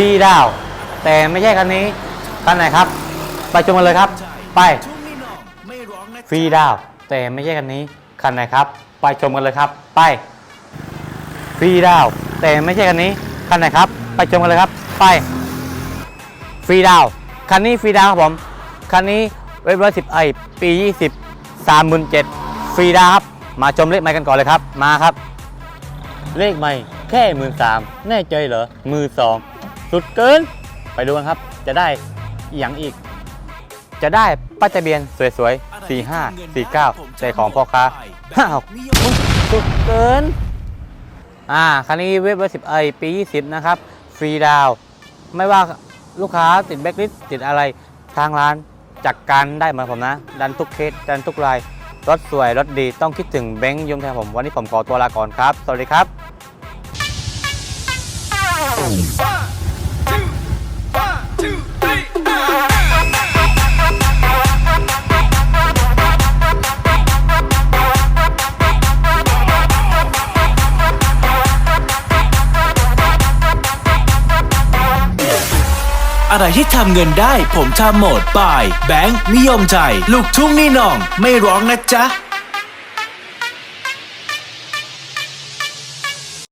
ฟรีดาว แต่ไม่ใช่คันนี้คันไหนครับ ไปชมกันเลยครับ ไปฟรีดาว แต่ไม่ใช่คันนี้คันไหนครับ ไปชมกันเลยครับ ไปฟรีดาว แต่ไม่ใช่คันนี้คันไหนครับ ไปชมกันเลยครับ ไปฟรีดาวคันนี้ฟรีดาวครับผมคันนี้เว็บร้อยสิบไอปียี่สิบสามหมื่นเจ็ดฟรีดาวครับมาชมเลขไม้กันก่อนเลยครับมาครับ เลขไม่แค่หมื่นสามแน่ใจเหรอมือสอง สุดเกิน ไปดูกันครับ จะได้อหย่างอีก จะได้ป้ายทะเบียนสวยๆ 45 49แต่ของพ่อค้าห้าวสุดเกิน อ่า คันนี้เว็บเบอร์10ไอปี 20 นะครับ ฟรีดาว ไม่ว่าลูกค้าติดแบ็คลิสติดอะไรทางร้านจัดกการได้เหมือนผมนะ ดันทุกเคส ดันทุกราย รถสวย รถดีต้องคิดถึงแบงค์ยมแทนผม วันนี้ผมขอตัวลาก่อนครับ สวัสดีครับ อะไรที่ทำเงินได้ ผมทำหมดบาย แบงค์นิยมใจ ลูกทุ่งนี่น้อง ไม่ร้องนะจ๊ะ